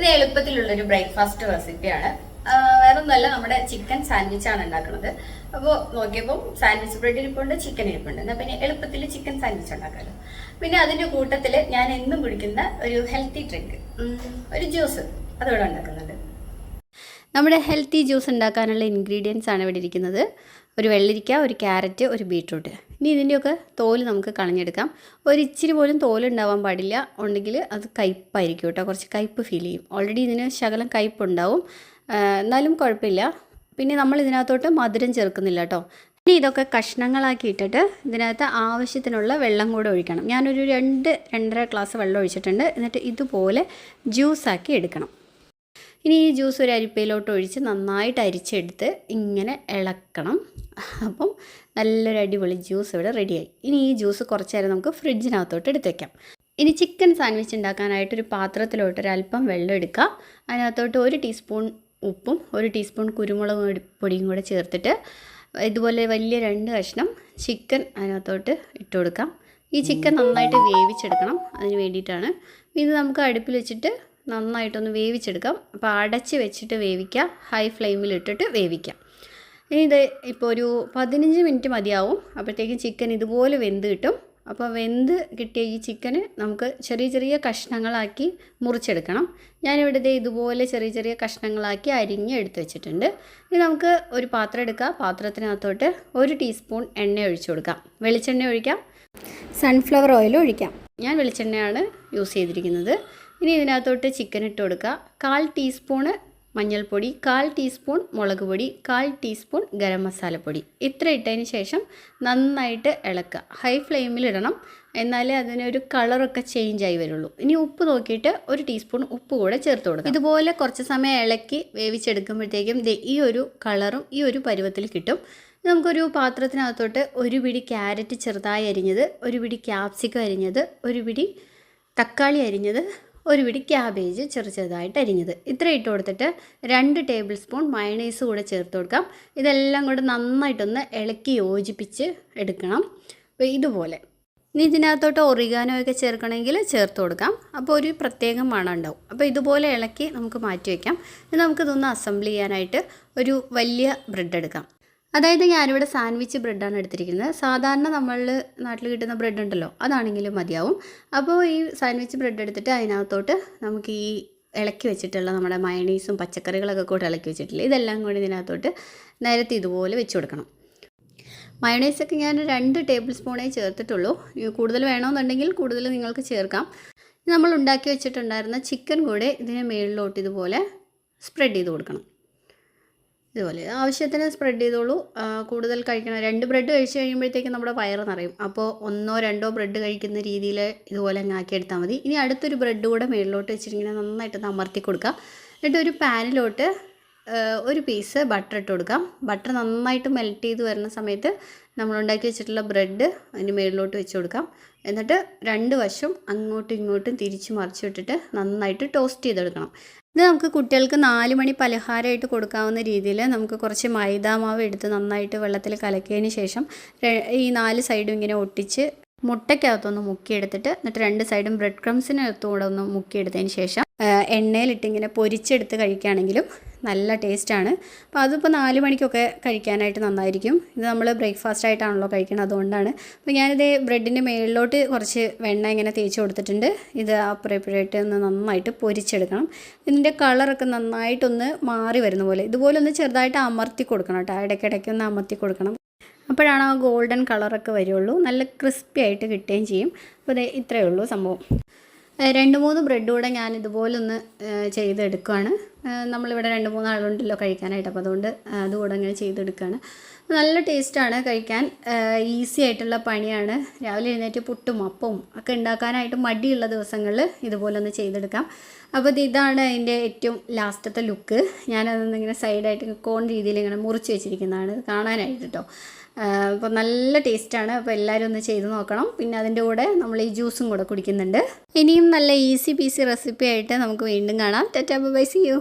ഇത് എളുപ്പത്തിലുള്ളൊരു ബ്രേക്ക്ഫാസ്റ്റ് റെസിപ്പിയാണ്. വേറൊന്നുമല്ല നമ്മുടെ ചിക്കൻ സാൻഡ്വിച്ച് ആണ് ഉണ്ടാക്കുന്നത്. അപ്പോൾ നോക്കിയപ്പോൾ സാൻഡ്വിച്ച് ബ്രെഡ് ഇരിപ്പുണ്ട് ചിക്കൻ ഇരിപ്പുണ്ട്. എന്നാൽ പിന്നെ എളുപ്പത്തിൽ ചിക്കൻ സാൻഡ്വിച്ച് ഉണ്ടാക്കാമല്ലോ പിന്നെ അതിന്റെ കൂട്ടത്തിൽ ഞാൻ എന്നും കുടിക്കുന്ന ഒരു ഹെൽത്തി ഡ്രിങ്ക് ഒരു ജ്യൂസ് അതോടെ ഉണ്ടാക്കുന്നുണ്ട്. നമ്മുടെ ഹെൽത്തി ജ്യൂസ് ഉണ്ടാക്കാനുള്ള ഇൻഗ്രീഡിയൻസ് ആണ് ഇവിടെ ഇരിക്കുന്നത്. ഒരു വെള്ളരിക്ക ഒരു ക്യാരറ്റ് ഒരു ബീട്രൂട്ട്. ഇനി ഇതിന്റെയൊക്കെ തോൽ നമുക്ക് കളഞ്ഞെടുക്കാം. ഒരിച്ചിരി പോലും തോലുണ്ടാവാൻ പാടില്ല. ഉണ്ടെങ്കിൽ അത് കയ്പ്പായിരിക്കും കേട്ടോ. കുറച്ച് കയ്പ്പ് ഫീൽ ചെയ്യും. ഓൾറെഡി ഇതിന് ശകലം കയ്പ്പുണ്ടാവും എന്നാലും കുഴപ്പമില്ല. പിന്നെ നമ്മൾ ഇതിനകത്തോട്ട് മധുരം ചേർക്കുന്നില്ല കേട്ടോ. ഇനി ഇതൊക്കെ കഷ്ണങ്ങളാക്കി ഇട്ടിട്ട് ഇതിനകത്ത് ആവശ്യത്തിനുള്ള വെള്ളം കൂടെ ഒഴിക്കണം. ഞാനൊരു രണ്ട് രണ്ടര ഗ്ലാസ് വെള്ളം ഒഴിച്ചിട്ടുണ്ട്. എന്നിട്ട് ഇതുപോലെ ജ്യൂസാക്കി എടുക്കണം. ഇനി ഈ ജ്യൂസ് ഒരു അരിപ്പയിലോട്ട് ഒഴിച്ച് നന്നായിട്ട് അരിച്ചെടുത്ത് ഇങ്ങനെ ഇളക്കണം. അപ്പം നല്ലൊരു അടിപൊളി ജ്യൂസ് ഇവിടെ റെഡിയായി. ഇനി ഈ ജ്യൂസ് കുറച്ച് നേരം നമുക്ക് ഫ്രിഡ്ജിനകത്തോട്ട് എടുത്ത് വയ്ക്കാം ഇനി ചിക്കൻ സാൻഡ്വിച്ച് ഉണ്ടാക്കാനായിട്ട് ഒരു പാത്രത്തിലോട്ട് ഒരല്പം വെള്ളം എടുക്കുക. അതിനകത്തോട്ട് ഒരു ടീസ്പൂൺ ഉപ്പും ഒരു ടീസ്പൂൺ കുരുമുളക് പൊടി- പൊടിയും കൂടെ ചേർത്തിട്ട് ഇതുപോലെ വലിയ രണ്ട് കഷ്ണം ചിക്കൻ അതിനകത്തോട്ട് ഇട്ട് കൊടുക്കാം. ഈ ചിക്കൻ നന്നായിട്ട് വേവിച്ചെടുക്കണം. അതിന് വേണ്ടിയിട്ടാണ്. ഇത് നമുക്ക് അടുപ്പിൽ വെച്ചിട്ട് നന്നായിട്ടൊന്ന് വേവിച്ചെടുക്കാം. അപ്പോൾ അടച്ച് വെച്ചിട്ട് വേവിക്കുക ഹൈ ഫ്ലെയിമിലിട്ടിട്ട് വേവിക്കാം. ഇനി ഇത് ഇപ്പോൾ ഒരു പതിനഞ്ച് മിനിറ്റ് മതിയാവും. അപ്പോഴത്തേക്കും ചിക്കൻ ഇതുപോലെ വെന്ത് കിട്ടും. അപ്പോൾ വെന്ത് കിട്ടിയ ഈ ചിക്കന് നമുക്ക് ചെറിയ ചെറിയ കഷ്ണങ്ങളാക്കി മുറിച്ചെടുക്കണം. ഞാനിവിടുത്തെ ഇതുപോലെ ചെറിയ ചെറിയ കഷ്ണങ്ങളാക്കി അരിഞ്ഞ് എടുത്ത് വെച്ചിട്ടുണ്ട്. ഇനി നമുക്ക് ഒരു പാത്രം എടുക്കാം. പാത്രത്തിനകത്തോട്ട് ഒരു ടീസ്പൂൺ എണ്ണ ഒഴിച്ചു കൊടുക്കാം. വെളിച്ചെണ്ണ ഒഴിക്കാം. സൺഫ്ലവർ ഓയിൽ ഒഴിക്കാം. ഞാൻ വെളിച്ചെണ്ണയാണ് യൂസ് ചെയ്തിരിക്കുന്നത്. ഇനി ഇതിനകത്തോട്ട് ചിക്കൻ ഇട്ട് കൊടുക്കുക. കാൽ ടീസ്പൂണ് മഞ്ഞൾപ്പൊടി കാൽ ടീസ്പൂൺ മുളക് പൊടി കാൽ ടീസ്പൂൺ ഗരം മസാലപ്പൊടി ഇത്ര ഇട്ടതിന് ശേഷം നന്നായിട്ട് ഇളക്കുക. ഹൈ ഫ്ലെയിമിൽ ഇടണം. എന്നാലേ അതിനൊരു കളറൊക്കെ ചേഞ്ച് ആയി വരുള്ളൂ. ഇനി ഉപ്പ് നോക്കിയിട്ട് ഒരു ടീസ്പൂൺ ഉപ്പ് കൂടെ ചേർത്ത് കൊടുക്കുക ഇതുപോലെ കുറച്ച് സമയം ഇളക്കി വേവിച്ചെടുക്കുമ്പോഴത്തേക്കും ഈ ഒരു കളറും ഈ ഒരു പരുവത്തിൽ കിട്ടും. നമുക്കൊരു പാത്രത്തിനകത്തോട്ട് ഒരു പിടി ക്യാരറ്റ് ചെറുതായി അരിഞ്ഞത് ഒരു പിടി ക്യാപ്സിക്കം അരിഞ്ഞത് ഒരു പിടി തക്കാളി അരിഞ്ഞത് ഒരു പിടി ക്യാബേജ് ചെറു ചെറുതായിട്ട് അരിഞ്ഞത്. ഇത്ര ഇട്ട് കൊടുത്തിട്ട് രണ്ട് ടേബിൾ സ്പൂൺ മയണൈസ് കൂടെ ചേർത്ത് കൊടുക്കാം. ഇതെല്ലാം കൂടെ നന്നായിട്ടൊന്ന് ഇളക്കി യോജിപ്പിച്ച് എടുക്കണം. അപ്പോൾ ഇതുപോലെ. ഇനി ഇതിനകത്തോട്ട് ഒറിഗാനോ ഒക്കെ ചേർക്കണമെങ്കിൽ ചേർത്ത് കൊടുക്കാം. അപ്പോൾ ഒരു പ്രത്യേകം മണം ഉണ്ടാവും. അപ്പോൾ ഇതുപോലെ ഇളക്കി നമുക്ക് മാറ്റി വയ്ക്കാം. ഇനി നമുക്കിതൊന്ന് അസംബിൾ ചെയ്യാനായിട്ട് ഒരു വലിയ ബ്രെഡ് എടുക്കാം. അതായത് ഞാനിവിടെ സാൻഡ്വിച്ച് ബ്രെഡാണ് എടുത്തിരിക്കുന്നത്. സാധാരണ നമ്മൾ നാട്ടിൽ കിട്ടുന്ന ബ്രെഡ് ഉണ്ടല്ലോ അതാണെങ്കിലും മതിയാവും. അപ്പോൾ ഈ സാൻഡ്വിച്ച് ബ്രെഡ് എടുത്തിട്ട് അതിനകത്തോട്ട് നമുക്ക് ഈ ഇളക്കി വെച്ചിട്ടുള്ള നമ്മുടെ മയണീസും പച്ചക്കറികളൊക്കെ കൂടെ ഇളക്കി വെച്ചിട്ടില്ല ഇതെല്ലാം കൂടി ഇതിനകത്തോട്ട് നേരത്തെ ഇതുപോലെ വെച്ച് കൊടുക്കണം. മയണൈസൊക്കെ ഞാൻ രണ്ട് ടേബിൾ സ്പൂണേ ചേർത്തിട്ടുള്ളൂ. കൂടുതൽ വേണമെന്നുണ്ടെങ്കിൽ കൂടുതൽ നിങ്ങൾക്ക് ചേർക്കാം. നമ്മൾ ഉണ്ടാക്കി വെച്ചിട്ടുണ്ടായിരുന്ന ചിക്കൻ കൂടെ ഇതിന് മേളിലോട്ട് ഇതുപോലെ സ്പ്രെഡ് ചെയ്ത് കൊടുക്കണം. ഇതുപോലെ. ആവശ്യത്തിന് സ്പ്രെഡ് ചെയ്തോളൂ. കൂടുതൽ കഴിക്കണം. രണ്ട് ബ്രെഡ് കഴിച്ച് കഴിയുമ്പോഴത്തേക്കും നമ്മുടെ വയറ് നിറയും. അപ്പോൾ ഒന്നോ രണ്ടോ ബ്രെഡ് കഴിക്കുന്ന രീതിയിൽ ഇതുപോലെ അങ്ങ് ആക്കിയെടുത്താൽ മതി. ഇനി അടുത്തൊരു ബ്രെഡ് കൂടെ മേളിലോട്ട് വെച്ചിട്ടിങ്ങനെ നന്നായിട്ട് അമർത്തി കൊടുക്കാം. എന്നിട്ട് ഒരു പാനിലോട്ട് ഒരു പീസ് ബട്ടർ ഇട്ട് കൊടുക്കാം. ബട്ടർ നന്നായിട്ട് മെൽറ്റ് ചെയ്ത് വരുന്ന സമയത്ത് നമ്മൾ ഉണ്ടാക്കി വെച്ചിട്ടുള്ള ബ്രെഡ് അതിന് മേളിലോട്ട് വെച്ച് കൊടുക്കാം. എന്നിട്ട് രണ്ട് വശം അങ്ങോട്ടും ഇങ്ങോട്ടും തിരിച്ച് മറിച്ചിട്ടിട്ട് നന്നായിട്ട് ടോസ്റ്റ് ചെയ്തെടുക്കണം. ഇത് നമുക്ക് കുട്ടികൾക്ക് നാല് മണി പലഹാരമായിട്ട് കൊടുക്കാവുന്ന രീതിയിൽ നമുക്ക് കുറച്ച് മൈദാ മാവ് എടുത്ത് നന്നായിട്ട് വെള്ളത്തിൽ കലക്കിയതിന് ശേഷം ഈ നാല് സൈഡും ഇങ്ങനെ ഒട്ടിച്ച് മുട്ടയ്ക്കകത്തൊന്ന് മുക്കിയെടുത്തിട്ട് എന്നിട്ട് രണ്ട് സൈഡും ബ്രെഡ് ക്രംസിനകത്തൂടെ ഒന്ന് മുക്കിയെടുത്തതിന് ശേഷം എണ്ണയിലിട്ട് ഇങ്ങനെ പൊരിച്ചെടുത്ത് കഴിക്കുകയാണെങ്കിലും നല്ല ടേസ്റ്റാണ്. അപ്പോൾ അതിപ്പോൾ നാല് മണിക്കൊക്കെ കഴിക്കാനായിട്ട് നന്നായിരിക്കും. ഇത് നമ്മൾ ബ്രേക്ക്ഫാസ്റ്റ് ആയിട്ടാണല്ലോ കഴിക്കുന്നത് അതുകൊണ്ടാണ്. അപ്പോൾ ഞാനിത് ബ്രെഡിന്റെ മേളിലോട്ട് കുറച്ച് വെണ്ണ ഇങ്ങനെ തേച്ച് കൊടുത്തിട്ടുണ്ട്. ഇത് അപ്പുറപ്പുറമായിട്ട് ഒന്ന് നന്നായിട്ട് പൊരിച്ചെടുക്കണം. ഇതിന്റെ കളറൊക്കെ നന്നായിട്ടൊന്ന് മാറി വരുന്ന പോലെ. ഇതുപോലെ ഒന്ന് ചെറുതായിട്ട് അമർത്തി കൊടുക്കണം കേട്ടോ. ഇടയ്ക്കിടയ്ക്ക് ഒന്ന് അമർത്തി കൊടുക്കണം. അപ്പോഴാണ് ആ ഗോൾഡൻ കളറൊക്കെ വരുള്ളൂ. നല്ല ക്രിസ്പി ആയിട്ട് കിട്ടുകയും ചെയ്യും. അപ്പോൾ ഇത് ഇത്രയേ ഉള്ളൂ സംഭവം. രണ്ട് മൂന്ന് ബ്രെഡ് കൂടെ ഞാൻ ഇതുപോലെ ഒന്ന് ചെയ്തെടുക്കുകയാണ് നമ്മളിവിടെ രണ്ട് മൂന്ന് ആളുണ്ടല്ലോ കഴിക്കാനായിട്ട് അപ്പോൾ അതുകൊണ്ട് അതുകൂടെ അങ്ങനെ ചെയ്തെടുക്കുകയാണ് നല്ല ടേസ്റ്റാണ് കഴിക്കാൻ. ഈസി ആയിട്ടുള്ള പണിയാണ്. രാവിലെ എഴുന്നേറ്റ് പുട്ടും അപ്പവും ഒക്കെ ഉണ്ടാക്കാനായിട്ട് മടിയുള്ള ദിവസങ്ങളിൽ ഇതുപോലെ ഒന്ന് ചെയ്തെടുക്കാം. അപ്പോൾ ഇത് ഇതാണ് അതിന്റെ ഏറ്റവും ലാസ്റ്റത്തെ ലുക്ക്. ഞാനതൊന്നിങ്ങനെ സൈഡായിട്ട് കോൺ രീതിയിൽ ഇങ്ങനെ മുറിച്ച് വെച്ചിരിക്കുന്നതാണ്. കാണാനായിട്ട് കേട്ടോ അപ്പോൾ നല്ല ടേസ്റ്റാണ്. അപ്പോൾ എല്ലാവരും ഒന്ന് ചെയ്ത് നോക്കണം. പിന്നെ അതിന്റെ കൂടെ നമ്മൾ ഈ ജ്യൂസും കൂടെ കുടിക്കുന്നുണ്ട്. ഇനിയും നല്ല ഈസി പീസി റെസിപ്പി ആയിട്ട് നമുക്ക് വീണ്ടും കാണാം. Tata bye see you.